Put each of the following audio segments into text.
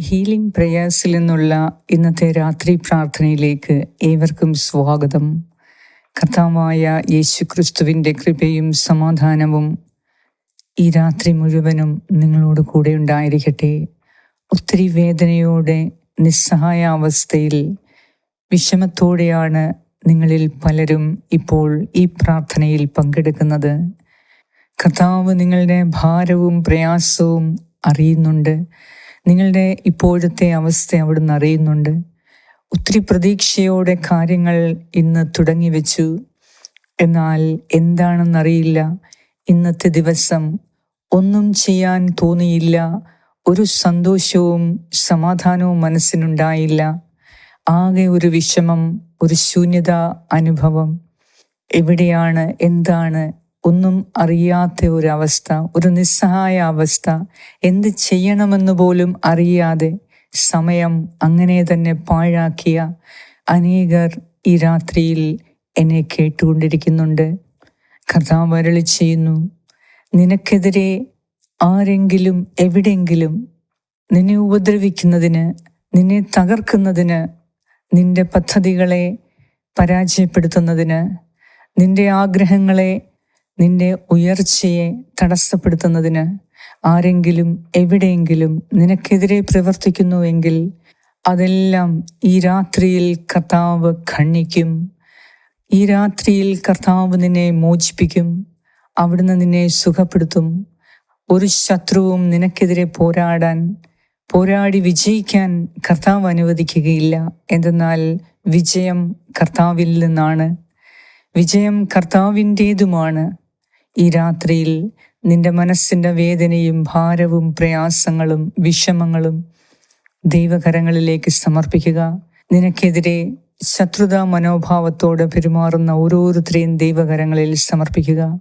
Healing പ്രേയേഴ്സിൽ നിന്നുള്ള ഇന്നത്തെ രാത്രി പ്രാർത്ഥനയിലേക്ക് ഏവർക്കും സ്വാഗതം. കഥാവായ യേശു ക്രിസ്തുവിന്റെ കൃപയും സമാധാനവും ഈ രാത്രി മുഴുവനും നിങ്ങളോട് കൂടെ ഉണ്ടായിരിക്കട്ടെ. ഒത്തിരി വേദനയോടെ നിസ്സഹായ അവസ്ഥയിൽ വിഷമത്തോടെയാണ് നിങ്ങളിൽ പലരും ഇപ്പോൾ ഈ പ്രാർത്ഥനയിൽ പങ്കെടുക്കുന്നത്. കർത്താവ് നിങ്ങളുടെ ഭാരവും പ്രയാസവും അറിയുന്നുണ്ട്. നിങ്ങളുടെ ഇപ്പോഴത്തെ അവസ്ഥ അവിടുന്ന് അറിയുന്നുണ്ട്. ഒത്തിരി പ്രതീക്ഷയോടെ കാര്യങ്ങൾ ഇന്ന് തുടങ്ങി വെച്ചു. എന്നാൽ എന്താണെന്നറിയില്ല. ഇന്നത്തെ ദിവസം ഒന്നും ചെയ്യാൻ തോന്നിയില്ല. ഒരു സന്തോഷവും സമാധാനവും മനസ്സിനുണ്ടായില്ല. ആകെ ഒരു വിഷമം ഒരു ശൂന്യത അനുഭവം. എവിടെയാണ് എന്താണ് ഒന്നും അറിയാത്ത ഒരവസ്ഥ ഒരു നിസ്സഹായ അവസ്ഥ. എന്ത് ചെയ്യണമെന്ന് പോലും അറിയാതെ സമയം അങ്ങനെ തന്നെ പാഴാക്കിയ അനേകർ ഈ രാത്രിയിൽ എന്നെ കേട്ടുകൊണ്ടിരിക്കുന്നുണ്ട്. കർത്താവ് വരളി ചെയ്യുന്നു നിനക്കെതിരെ ആരെങ്കിലും എവിടെയെങ്കിലും നിന്നെ ഉപദ്രവിക്കുന്നതിന് നിന്നെ തകർക്കുന്നതിന് നിന്റെ പദ്ധതികളെ പരാജയപ്പെടുത്തുന്നതിന് നിന്റെ ആഗ്രഹങ്ങളെ നിന്റെ ഉയർച്ചയെ തടസ്സപ്പെടുത്തുന്നതിന് ആരെങ്കിലും എവിടെയെങ്കിലും നിനക്കെതിരെ പ്രവർത്തിക്കുന്നുവെങ്കിൽ അതെല്ലാം ഈ രാത്രിയിൽ കർത്താവ് ഖണ്ണിക്കും ഈ രാത്രിയിൽ കർത്താവ് നിന്നെ മോചിപ്പിക്കും. അവിടുന്ന് നിന്നെ സുഖപ്പെടുത്തും. ഒരു ശത്രുവും നിനക്കെതിരെ പോരാടാൻ പോരാടി വിജയിക്കാൻ കർത്താവ് അനുവദിക്കുകയില്ല. എന്തെന്നാൽ വിജയം കർത്താവിൽ നിന്നാണ്. വിജയം കർത്താവിന്റേതുമാണ്. ഈ രാത്രിയിൽ നിന്റെ മനസ്സിന്റെ വേദനയും ഭാരവും പ്രയാസങ്ങളും വിഷമങ്ങളും ദൈവകരങ്ങളിലേക്ക് സമർപ്പിക്കുക. നിനക്കെതിരെ ശത്രുതാ മനോഭാവത്തോടെ പെരുമാറുന്ന ഓരോരുത്തരെയും ദൈവകരങ്ങളിൽ സമർപ്പിക്കുക.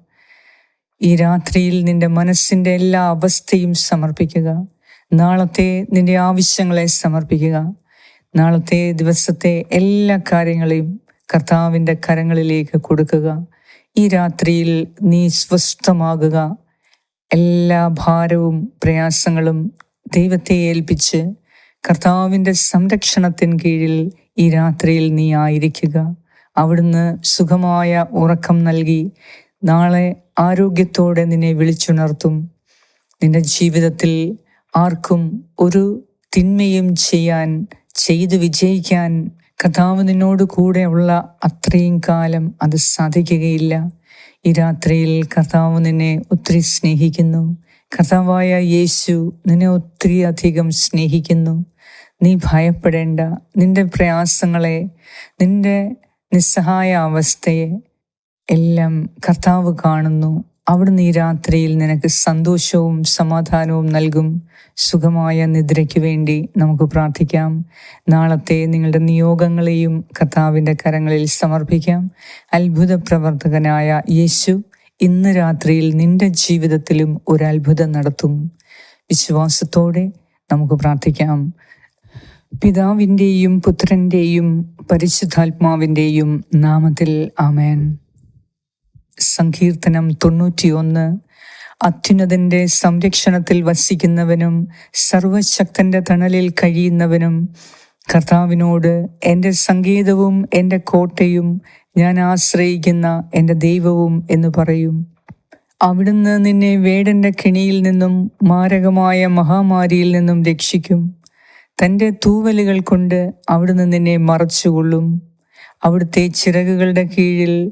ഈ രാത്രിയിൽ നിന്റെ മനസ്സിന്റെ എല്ലാ അവസ്ഥയും സമർപ്പിക്കുക. നാളത്തെ നിന്റെ ആവശ്യങ്ങളെ സമർപ്പിക്കുക. നാളത്തെ ദിവസത്തെ എല്ലാ കാര്യങ്ങളെയും കർത്താവിന്റെ കരങ്ങളിലേക്ക് കൊടുക്കുക. ഈ രാത്രിയിൽ നീ സ്വസ്ഥമാകുക. എല്ലാ ഭാരവും പ്രയാസങ്ങളും ദൈവത്തെ ഏൽപ്പിച്ച് കർത്താവിന്റെ സംരക്ഷണത്തിന് കീഴിൽ ഈ രാത്രിയിൽ നീ ആയിരിക്കുക. അവിടുന്ന് സുഖമായ ഉറക്കം നൽകി നാളെ ആരോഗ്യത്തോടെ നിന്നെ വിളിച്ചുണർത്തും. നിന്റെ ജീവിതത്തിൽ ആർക്കും ഒരു തിന്മയും ചെയ്യാൻ ചെയ്തു വിജയിക്കാൻ കർത്താവ് നിന്നോട് കൂടെ ഉള്ള അത്രയും കാലം അത് സാധിക്കുകയില്ല. ഈ രാത്രിയിൽ കർത്താവ് നിന്നെ ഒത്തിരി സ്നേഹിക്കുന്നു. കർത്താവായ യേശു നിന്നെ ഒത്തിരി അധികം സ്നേഹിക്കുന്നു. നീ ഭയപ്പെടേണ്ട. നിന്റെ പ്രയാസങ്ങളെ നിന്റെ നിസ്സഹായ അവസ്ഥയെ എല്ലാം കർത്താവ് കാണുന്നു. അവിടുന്ന് ഈ രാത്രിയിൽ നിനക്ക് സന്തോഷവും സമാധാനവും നൽകും. സുഖമായ നിദ്രയ്ക്ക് വേണ്ടി നമുക്ക് പ്രാർത്ഥിക്കാം. നാളത്തെ നിങ്ങളുടെ നിയോഗങ്ങളെയും കർത്താവിന്റെ കരങ്ങളിൽ സമർപ്പിക്കാം. അത്ഭുത പ്രവർത്തകനായ യേശു ഇന്ന് രാത്രിയിൽ നിന്റെ ജീവിതത്തിലും ഒരു അത്ഭുതം നടത്തും. വിശ്വാസത്തോടെ നമുക്ക് പ്രാർത്ഥിക്കാം. പിതാവിന്റെയും പുത്രന്റെയും പരിശുദ്ധാത്മാവിന്റെയും നാമത്തിൽ ആമേൻ. സങ്കീർത്തനം തൊണ്ണൂറ്റിയൊന്ന്. അത്യുന്നതന്റെ സംരക്ഷണത്തിൽ വസിക്കുന്നവനും സർവശക്തന്റെ തണലിൽ കഴിയുന്നവനും കർത്താവിനോട് എന്റെ സങ്കേതവും എന്റെ കോട്ടയും ഞാൻ ആശ്രയിക്കുന്ന എന്റെ ദൈവവും എന്ന് പറയും. അവിടുന്ന് നിന്നെ വേടന്റെ കെണിയിൽ നിന്നും മാരകമായ മഹാമാരിയിൽ നിന്നും രക്ഷിക്കും. തന്റെ തൂവലുകൾ കൊണ്ട് അവിടുന്ന് നിന്നെ മറച്ചുകൊള്ളും. അവിടുത്തെ ചിറകുകളുടെ കീഴിൽ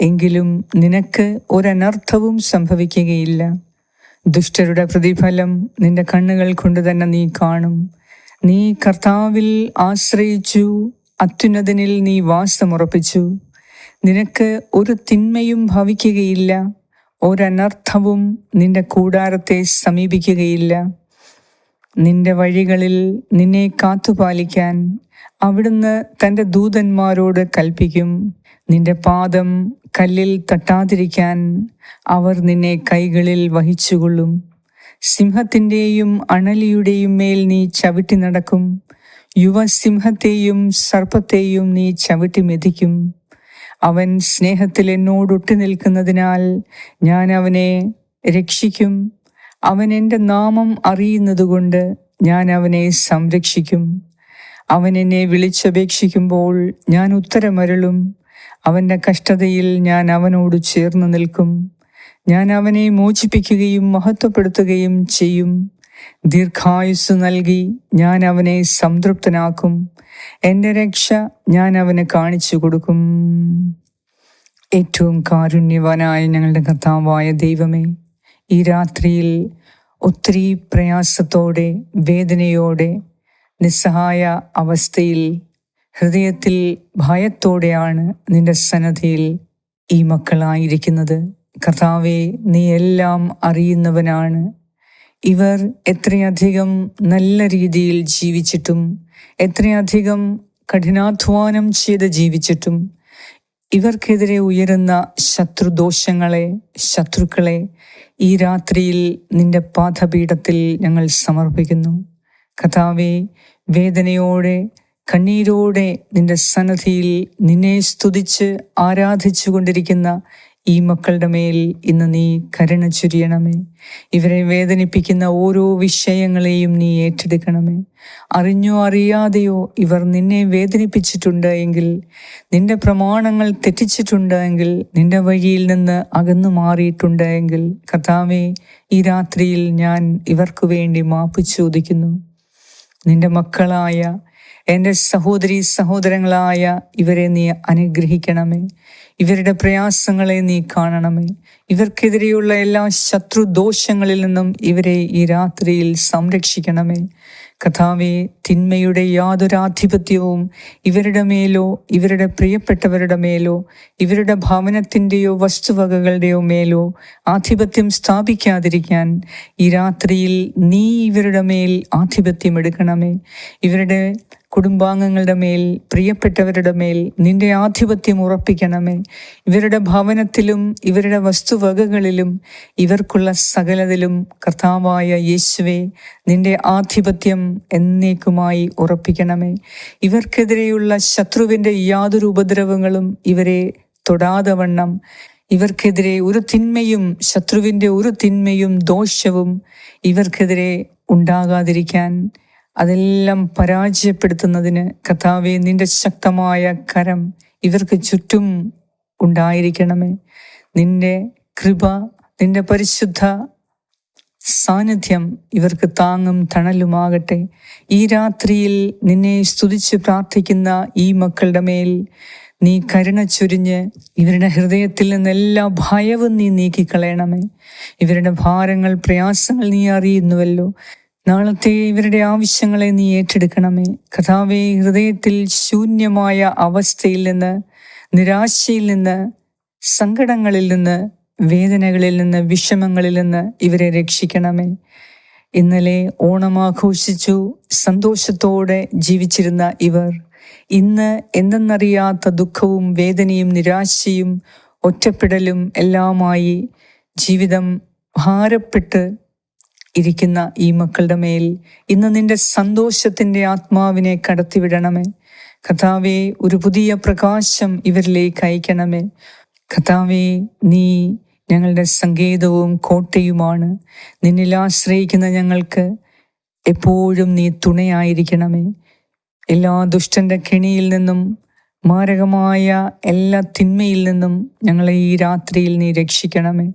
എങ്കിലും നിനക്ക് ഒരനർത്ഥവും സംഭവിക്കുകയില്ല. ദുഷ്ടരുടെ പ്രതിഫലം നിന്റെ കണ്ണുകൾ കൊണ്ട് തന്നെ നീ കാണും. നീ കർത്താവിൽ ആശ്രയിച്ചു അത്യുന്നതനിൽ നീ വാസമുറപ്പിച്ചു. നിനക്ക് ഒരു തിന്മയും ഭവിക്കുകയില്ല ഒരനർത്ഥവും നിന്റെ കൂടാരത്തെ സമീപിക്കുകയില്ല. നിന്റെ വഴികളിൽ നിന്നെ കാത്തുപാലിക്കാൻ അവിടുന്ന് തന്റെ ദൂതന്മാരോട് കൽപ്പിക്കും. നിന്റെ പാദം കല്ലിൽ തട്ടാതിരിക്കാൻ അവർ നിന്നെ കൈകളിൽ വഹിച്ചുകൊള്ളും. സിംഹത്തിന്റെയും അണലിയുടെയും മേൽ നീ ചവിട്ടി നടക്കും. യുവസിംഹത്തെയും സർപ്പത്തെയും നീ ചവിട്ടി മെതിക്കും. അവൻ സ്നേഹത്തിൽ എന്നോട് എന്നോടൊട്ടി നിൽക്കുന്നതിനാൽ ഞാൻ അവനെ രക്ഷിക്കും. അവൻ എന്റെ നാമം അറിയുന്നതുകൊണ്ട് ഞാൻ അവനെ സംരക്ഷിക്കും. അവൻ എന്നെ വിളിച്ചപേക്ഷിക്കുമ്പോൾ ഞാൻ ഉത്തരമരുളും. അവന്റെ കഷ്ടതയിൽ ഞാൻ അവനോട് ചേർന്ന് നിൽക്കും. ഞാൻ അവനെ മോചിപ്പിക്കുകയും മഹത്വപ്പെടുത്തുകയും ചെയ്യും. ദീർഘായുസ് നൽകി ഞാൻ അവനെ സംതൃപ്തനാക്കും. എന്റെ രക്ഷ ഞാൻ അവന് കാണിച്ചു കൊടുക്കും. ഏറ്റവും കാരുണ്യവാനായ ഞങ്ങളുടെ കർത്താവായ ദൈവമേ ഈ രാത്രിയിൽ ഒത്തിരി പ്രയാസത്തോടെ വേദനയോടെ നിസ്സഹായ അവസ്ഥയിൽ ഹൃദയത്തിൽ ഭയത്തോടെയാണ് നിന്റെ സന്നദ്ധിയിൽ ഈ മക്കളായിരിക്കുന്നത്. കർത്താവെ നീ എല്ലാം അറിയുന്നവനാണ്. ഇവർ എത്രയധികം നല്ല രീതിയിൽ ജീവിച്ചിട്ടും എത്രയധികം കഠിനാധ്വാനം ചെയ്ത് ജീവിച്ചിട്ടും ഇവർക്കെതിരെ ഉയരുന്ന ശത്രുദോഷങ്ങളെ ശത്രുക്കളെ ഈ രാത്രിയിൽ നിന്റെ പാഠപീഠത്തിൽ ഞങ്ങൾ സമർപ്പിക്കുന്നു. കഥാവെ വേദനയോടെ കണ്ണീരോടെ നിന്റെ സന്നദ്ധിയിൽ നിന്നെ സ്തുതിച്ച് ആരാധിച്ചു കൊണ്ടിരിക്കുന്ന ഈ മക്കളുടെ മേൽ ഇന്ന് നീ കരുണ ചുരിയണമേ. ഇവരെ വേദനിപ്പിക്കുന്ന ഓരോ വിഷയങ്ങളെയും നീ ഏറ്റെടുക്കണമേ. അറിഞ്ഞോ അറിയാതെയോ ഇവർ നിന്നെ വേദനിപ്പിച്ചിട്ടുണ്ട് എങ്കിൽ നിന്റെ പ്രമാണങ്ങൾ തെറ്റിച്ചിട്ടുണ്ട് എങ്കിൽ നിന്റെ വഴിയിൽ നിന്ന് അകന്നു മാറിയിട്ടുണ്ട് എങ്കിൽ കഥാവേ ഈ രാത്രിയിൽ ഞാൻ ഇവർക്ക് വേണ്ടി മാപ്പ് ചോദിക്കുന്നു. നിന്റെ മക്കളായ എന്റെ സഹോദരി സഹോദരങ്ങളായ ഇവരെ നീ അനുഗ്രഹിക്കണമേ. ഇവരുടെ പ്രയാസങ്ങളെ നീ കാണണമേ. ഇവർക്കെതിരെയുള്ള എല്ലാ ശത്രുദോഷങ്ങളിൽ നിന്നും ഇവരെ ഈ രാത്രിയിൽ സംരക്ഷിക്കണമേ. കഥാവെ തിന്മയുടെ യാതൊരാധിപത്യവും ഇവരുടെ മേലോ ഇവരുടെ പ്രിയപ്പെട്ടവരുടെ മേലോ ഇവരുടെ ഭവനത്തിന്റെയോ വസ്തുവകകളുടെയോ മേലോ ആധിപത്യം സ്ഥാപിക്കാതിരിക്കാൻ ഈ രാത്രിയിൽ നീ ഇവരുടെ മേൽ ആധിപത്യം എടുക്കണമേ. ഇവരുടെ കുടുംബാംഗങ്ങളുടെ മേൽ പ്രിയപ്പെട്ടവരുടെ മേൽ നിന്റെ ആധിപത്യം ഉറപ്പിക്കണമേ. ഇവരുടെ ഭവനത്തിലും ഇവരുടെ വസ്തുവകകളിലും ഇവർക്കുള്ള സകലതിലും കർത്താവായ യേശുവെ നിന്റെ ആധിപത്യം എന്നേക്കുമായി ഉറപ്പിക്കണമേ. ഇവർക്കെതിരെയുള്ള ശത്രുവിന്റെ യാതൊരു ഉപദ്രവങ്ങളും ഇവരെ തൊടാതെ വണ്ണം. ഇവർക്കെതിരെ ഒരു തിന്മയും ശത്രുവിന്റെ ഒരു തിന്മയും ദോഷവും ഇവർക്കെതിരെ ഉണ്ടാകാതിരിക്കാൻ അതെല്ലാം പരാജയപ്പെടുത്തുന്നതിന് കഥാവെ നിന്റെ ശക്തമായ കരം ഇവർക്ക് ചുറ്റും ഉണ്ടായിരിക്കണമേ. നിന്റെ കൃപ നിന്റെ പരിശുദ്ധ സാന്നിധ്യം ഇവർക്ക് താങ്ങും തണലുമാകട്ടെ. ഈ രാത്രിയിൽ നിന്നെ സ്തുതിച്ച് പ്രാർത്ഥിക്കുന്ന ഈ മക്കളുടെ മേൽ നീ കരുണ ചുരിഞ്ഞ് ഇവരുടെ ഹൃദയത്തിൽ നിന്ന് എല്ലാ ഭയവും നീ നീക്കിക്കളയണമേ. ഇവരുടെ ഭാരങ്ങൾ പ്രയാസങ്ങൾ നീ അറിയുന്നുവല്ലോ. നാളത്തെ ഇവരുടെ ആവശ്യങ്ങളെ നീ ഏറ്റെടുക്കണമേ. കഥാവെ ഹൃദയത്തിൽ ശൂന്യമായ അവസ്ഥയിൽ നിന്ന് നിരാശയിൽ നിന്ന് സങ്കടങ്ങളിൽ നിന്ന് വേദനകളിൽ നിന്ന് വിഷമങ്ങളിൽ നിന്ന് ഇവരെ രക്ഷിക്കണമേ. ഇന്നലെ ഓണം ആഘോഷിച്ചു സന്തോഷത്തോടെ ജീവിച്ചിരുന്ന ഇവർ ഇന്ന് എന്തെന്നറിയാത്ത ദുഃഖവും വേദനയും നിരാശയും ഒറ്റപ്പെടലും എല്ലാമായി ജീവിതം ഭാരപ്പെട്ട് ഇരിക്കുന്ന ഈ മക്കളുടെ മേൽ ഇന്ന് നിന്റെ സന്തോഷത്തിന്റെ ആത്മാവിനെ കടത്തിവിടണമേ. കഥാവെ ഒരു പുതിയ പ്രകാശം ഇവരിലേക്ക് അയക്കണമേ. കഥാവെ നീ ഞങ്ങളുടെ സങ്കേതവും കോട്ടയുമാണ്. നിന്നിൽ ആശ്രയിക്കുന്ന ഞങ്ങൾക്ക് എപ്പോഴും നീ തുണയായിരിക്കണമേ. എല്ലാ ദുഷ്ടന്റെ കെണിയിൽ നിന്നും മാരകമായ എല്ലാ തിന്മയിൽ നിന്നും ഞങ്ങളെ ഈ രാത്രിയിൽ നീ രക്ഷിക്കണമേ.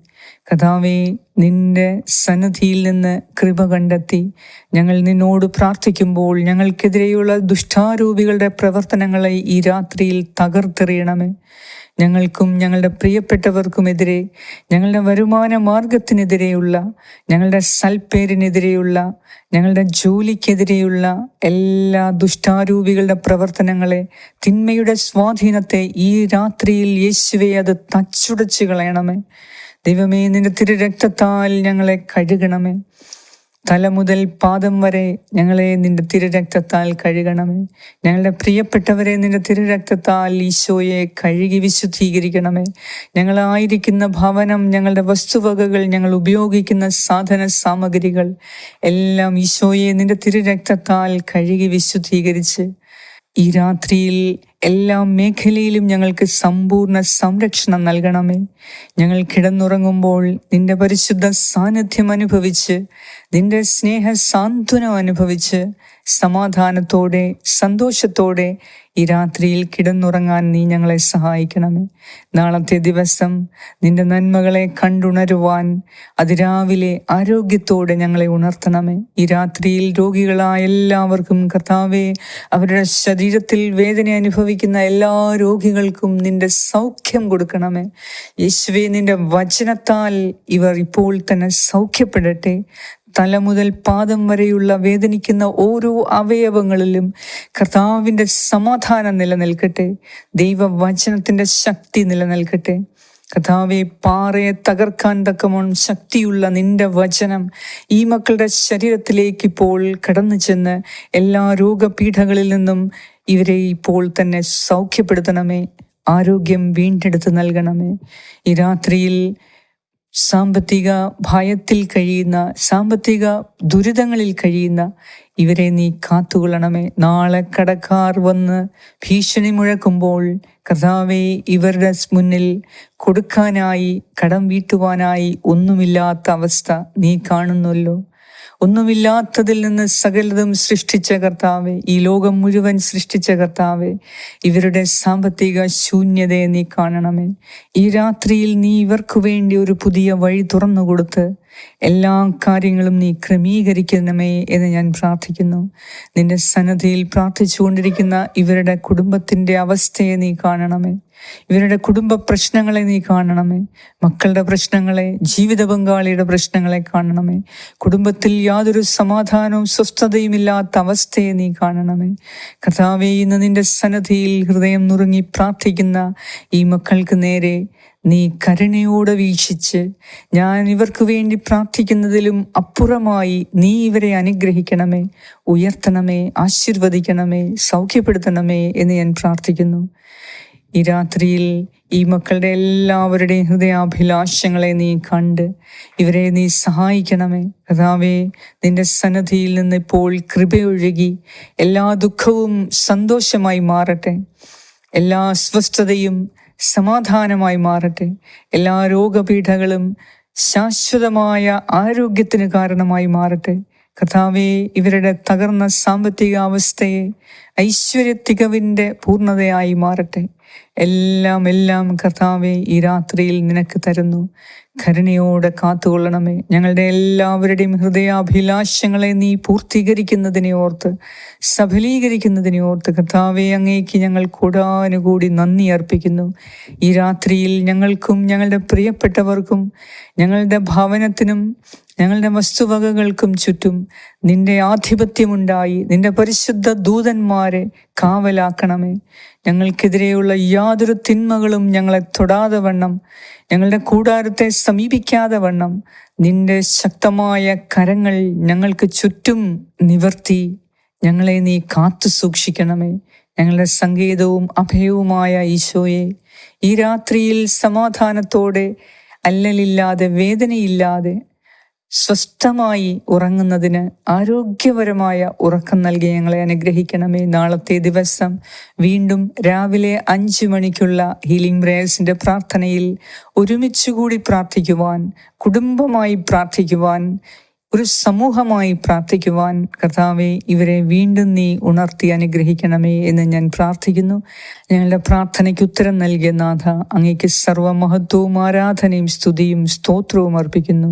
കഥാവെ നിന്റെ സന്നദ്ധിയിൽ നിന്ന് കൃപ കണ്ടെത്തി ഞങ്ങൾ നിന്നോട് പ്രാർത്ഥിക്കുമ്പോൾ ഞങ്ങൾക്കെതിരെയുള്ള ദുഷ്ടാരൂപികളുടെ പ്രവർത്തനങ്ങളെ ഈ രാത്രിയിൽ തകർത്തെറിയണമേ. ഞങ്ങൾക്കും ഞങ്ങളുടെ പ്രിയപ്പെട്ടവർക്കുമെതിരെ ഞങ്ങളുടെ വരുമാന മാർഗത്തിനെതിരെയുള്ള ഞങ്ങളുടെ സൽപ്പേരിനെതിരെയുള്ള ഞങ്ങളുടെ ജോലിക്കെതിരെയുള്ള എല്ലാ ദുഷ്ടാരൂപികളുടെ പ്രവർത്തനങ്ങളെ തിന്മയുടെ സ്വാധീനത്തെ ഈ രാത്രിയിൽ യേശുവെ അത് തച്ചുടച്ചു കളയണമേ. ദൈവമേ നിന്റെ തിരു രക്തത്താൽ ഞങ്ങളെ കഴുകണമേ. തല മുതൽ പാദം വരെ ഞങ്ങളെ നിന്റെ തിരുരക്തത്താൽ കഴുകണമേ. ഞങ്ങളുടെ പ്രിയപ്പെട്ടവരെ നിന്റെ തിരുരക്തത്താൽ ഈശോയെ കഴുകി വിശുദ്ധീകരിക്കണമേ. ഞങ്ങളായിരിക്കുന്ന ഭവനം ഞങ്ങളുടെ വസ്തുവകകൾ ഞങ്ങൾ ഉപയോഗിക്കുന്ന സാധന സാമഗ്രികൾ എല്ലാം ഈശോയെ നിന്റെ തിരുരക്തത്താൽ കഴുകി വിശുദ്ധീകരിച്ച് ഈ രാത്രിയിൽ എല്ലാ മേഖലയിലും ഞങ്ങൾക്ക് സമ്പൂർണ സംരക്ഷണം നൽകണമേ. ഞങ്ങൾ കിടന്നുറങ്ങുമ്പോൾ നിന്റെ പരിശുദ്ധ സാന്നിധ്യം അനുഭവിച്ച് നിന്റെ സ്നേഹ സാന്ത്വനം അനുഭവിച്ച് സമാധാനത്തോടെ സന്തോഷത്തോടെ ഈ രാത്രിയിൽ കിടന്നുറങ്ങാൻ നീ ഞങ്ങളെ സഹായിക്കണമേ. നാളത്തെ ദിവസം നിന്റെ നന്മകളെ കണ്ടുണരുവാൻ അതിരാവിലെ ആരോഗ്യത്തോടെ ഞങ്ങളെ ഉണർത്തണമേ. ഈ രാത്രിയിൽ രോഗികളായ എല്ലാവർക്കും കർത്താവെ അവരുടെ ശരീരത്തിൽ വേദന അനുഭവിക്കുന്ന എല്ലാ രോഗികൾക്കും നിന്റെ സൗഖ്യം കൊടുക്കണമേ. യേശുവെ നിന്റെ വചനത്താൽ ഇവർ ഇപ്പോൾ തന്നെ സൗഖ്യപ്പെടട്ടെ. തല മുതൽ പാദം വരെയുള്ള വേദനിക്കുന്ന ഓരോ അവയവങ്ങളിലും കർത്താവിന്റെ സമാധാനം നിലനിൽക്കട്ടെ. ദൈവവചനത്തിന്റെ ശക്തി നിലനിൽക്കട്ടെ. കഥാവെ പാറയെ തകർക്കാൻ തക്കമോൺ ശക്തിയുള്ള നിന്റെ വചനം ഈ മക്കളുടെ ശരീരത്തിലേക്ക് ഇപ്പോൾ കടന്നു ചെന്ന് എല്ലാ രോഗപീഠകളിൽ നിന്നും ഇവരെ ഇപ്പോൾ തന്നെ സൗഖ്യപ്പെടുത്തണമേ. ആരോഗ്യം വീണ്ടെടുത്ത് നൽകണമേ. ഈ രാത്രിയിൽ സാമ്പത്തിക ഭയത്തിൽ കഴിയുന്ന സാമ്പത്തിക ദുരിതങ്ങളിൽ കഴിയുന്ന ഇവരെ നീ കാത്തുകൊള്ളണമേ. നാളെ കടക്കാർ വന്ന് ഭീഷണി മുഴക്കുമ്പോൾ കർത്താവെ ഇവരുടെ മുന്നിൽ കൊടുക്കാനായി കടം വീട്ടുവാനായി ഒന്നുമില്ലാത്ത അവസ്ഥ നീ കാണുന്നല്ലോ. ഒന്നുമില്ലാത്തതിൽ നിന്ന് സകലതും സൃഷ്ടിച്ച കർത്താവെ ഈ ലോകം മുഴുവൻ സൃഷ്ടിച്ച കർത്താവെ ഇവരുടെ സാമ്പത്തിക ശൂന്യതയെ നീ കാണണമേ. ഈ രാത്രിയിൽ നീ ഇവർക്ക് വേണ്ടി ഒരു പുതിയ വഴി തുറന്നു കൊടുത്ത് എല്ലാ കാര്യങ്ങളും നീ ക്രമീകരിക്കണമേ എന്ന് ഞാൻ പ്രാർത്ഥിക്കുന്നു. നിന്റെ സന്നദ്ധയിൽ പ്രാർത്ഥിച്ചുകൊണ്ടിരിക്കുന്ന ഇവരുടെ കുടുംബത്തിന്റെ അവസ്ഥയെ നീ കാണണമേ. ഇവരുടെ കുടുംബ പ്രശ്നങ്ങളെ നീ കാണണമേ. മക്കളുടെ പ്രശ്നങ്ങളെ ജീവിത പങ്കാളിയുടെ പ്രശ്നങ്ങളെ കാണണമേ. കുടുംബത്തിൽ യാതൊരു സമാധാനവും സ്വസ്ഥതയും ഇല്ലാത്ത അവസ്ഥയെ നീ കാണണമേ. കഥാവെ ഇന്ന് നിന്റെ സന്നദ്ധിയിൽ ഹൃദയം നുറുങ്ങി പ്രാർത്ഥിക്കുന്ന ഈ മക്കൾക്ക് നേരെ നീ കരുണയോടെ വീക്ഷിച്ച് ഞാൻ ഇവർക്ക് വേണ്ടി പ്രാർത്ഥിക്കുന്നതിലും അപ്പുറമായി നീ ഇവരെ അനുഗ്രഹിക്കണമേ. ഉയർത്തണമേ ആശീർവദിക്കണമേ സൗഖ്യപ്പെടുത്തണമേ എന്ന് ഞാൻ പ്രാർത്ഥിക്കുന്നു. ഈ രാത്രിയിൽ ഈ മക്കളുടെ എല്ലാവരുടെയും ഹൃദയാഭിലാഷങ്ങളെ നീ കണ്ട് ഇവരെ നീ സഹായിക്കണമേ. കഥാവേ നിന്റെ സന്നദ്ധിയിൽ നിന്ന് ഇപ്പോൾ കൃപയൊഴുകി എല്ലാ ദുഃഖവും സന്തോഷമായി മാറട്ടെ. എല്ലാ അസ്വസ്ഥതയും സമാധാനമായി മാറട്ടെ. എല്ലാ രോഗപീഠകളും ശാശ്വതമായ ആരോഗ്യത്തിന് കാരണമായി മാറട്ടെ. കഥാവെ ഇവരുടെ തകർന്ന സാമ്പത്തിക അവസ്ഥയെ ഐശ്വര്യ തികവിന്റെ പൂർണതയായി മാറട്ടെ. എല്ലാം എല്ലാം കർത്താവെ ഈ രാത്രിയിൽ നിനക്ക് തരുന്നു. കരുണയോടെ കാത്തുകൊള്ളണമേ. ഞങ്ങളുടെ എല്ലാവരുടെയും ഹൃദയാഭിലാഷങ്ങളെ നീ പൂർത്തീകരിക്കുന്നതിനെ ഓർത്ത് സഫലീകരിക്കുന്നതിനെ ഓർത്ത് കർത്താവെ അങ്ങേക്ക് ഞങ്ങൾ കൂടാനുകൂടി നന്ദി അർപ്പിക്കുന്നു. ഈ രാത്രിയിൽ ഞങ്ങൾക്കും ഞങ്ങളുടെ പ്രിയപ്പെട്ടവർക്കും ഞങ്ങളുടെ ഭവനത്തിനും ഞങ്ങളുടെ വസ്തുവകകൾക്കും ചുറ്റും നിന്റെ ആധിപത്യമുണ്ടായി. നിന്റെ പരിശുദ്ധ ദൂതന്മാരെ കാവലാക്കണമേ. ഞങ്ങൾക്കെതിരെയുള്ള യാതൊരു തിന്മകളും ഞങ്ങളെ തൊടാതെ വണ്ണം. ഞങ്ങളുടെ കൂടാരത്തെ സമീപിക്കാതെ വണ്ണം. നിന്റെ ശക്തമായ കരങ്ങൾ ഞങ്ങൾക്ക് ചുറ്റും നിവർത്തി. ഞങ്ങളെ നീ കാത്തു സൂക്ഷിക്കണമേ. ഞങ്ങളുടെ സംഗീതവും അഭയവുമായ ഈശോയെ ഈ രാത്രിയിൽ സമാധാനത്തോടെ അല്ലലില്ലാതെ വേദനയില്ലാതെ സ്വസ്ഥമായി ഉറങ്ങുന്നതിന് ആരോഗ്യപരമായ ഉറക്കം നൽകി ഞങ്ങളെ അനുഗ്രഹിക്കണമേ. നാളത്തെ ദിവസം വീണ്ടും രാവിലെ അഞ്ച് മണിക്കുള്ള ഹീലിംഗ് പ്രേയേഴ്സിന്റെ പ്രാർത്ഥനയിൽ ഒരുമിച്ചുകൂടി പ്രാർത്ഥിക്കുവാൻ കുടുംബമായി പ്രാർത്ഥിക്കുവാൻ ഒരു സമൂഹമായി പ്രാർത്ഥിക്കുവാൻ കർത്താവെ ഇവരെ വീണ്ടും നീ ഉണർത്തി അനുഗ്രഹിക്കണമേ എന്ന് ഞാൻ പ്രാർത്ഥിക്കുന്നു. ഞങ്ങളുടെ പ്രാർത്ഥനയ്ക്ക് ഉത്തരം നൽകിയ നാഥ അങ്ങേക്ക് സർവമഹത്വവും ആരാധനയും സ്തുതിയും സ്തോത്രവും അർപ്പിക്കുന്നു.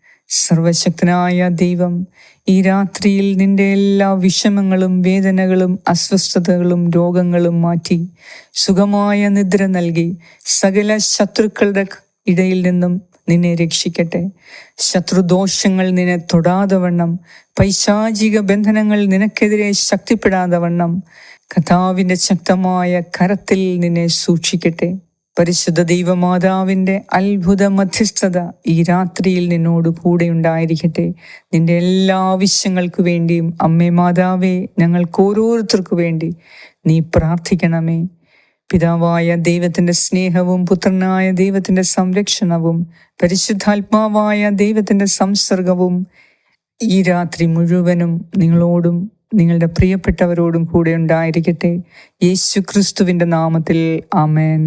സർവശക്തനായ ദൈവം ഈ രാത്രിയിൽ നിന്റെ എല്ലാ വിഷമങ്ങളും വേദനകളും അസ്വസ്ഥതകളും രോഗങ്ങളും മാറ്റി സുഖമായ നിദ്ര നൽകി സകല ശത്രുക്കളുടെ ഇടയിൽ നിന്നും നിന്നെ രക്ഷിക്കട്ടെ. ശത്രുദോഷങ്ങൾ നിന്നെ തൊടാതെ വണ്ണം പൈശാചിക ബന്ധനങ്ങൾ നിനക്കെതിരെ ശക്തിപ്പെടാതെ വണ്ണം കഥാവിന്റെ ശക്തമായ കരത്തിൽ നിന്നെ സൂക്ഷിക്കട്ടെ. പരിശുദ്ധ ദൈവമാതാവിന്റെ അത്ഭുത മധ്യസ്ഥത ഈ രാത്രിയിൽ നിന്നോട് കൂടെ ഉണ്ടായിരിക്കട്ടെ. നിന്റെ എല്ലാ ആവശ്യങ്ങൾക്ക് വേണ്ടിയും അമ്മേ മാതാവേ ഞങ്ങൾക്ക് ഓരോരുത്തർക്കു വേണ്ടി നീ പ്രാർത്ഥിക്കണമേ. പിതാവായ ദൈവത്തിന്റെ സ്നേഹവും പുത്രനായ ദൈവത്തിന്റെ സംരക്ഷണവും പരിശുദ്ധാത്മാവായ ദൈവത്തിന്റെ സംസർഗവും ഈ രാത്രി മുഴുവനും നിങ്ങളോടും നിങ്ങളുടെ പ്രിയപ്പെട്ടവരോടും കൂടെ ഉണ്ടായിരിക്കട്ടെ. യേശു ക്രിസ്തുവിന്റെ നാമത്തിൽ ആമേൻ.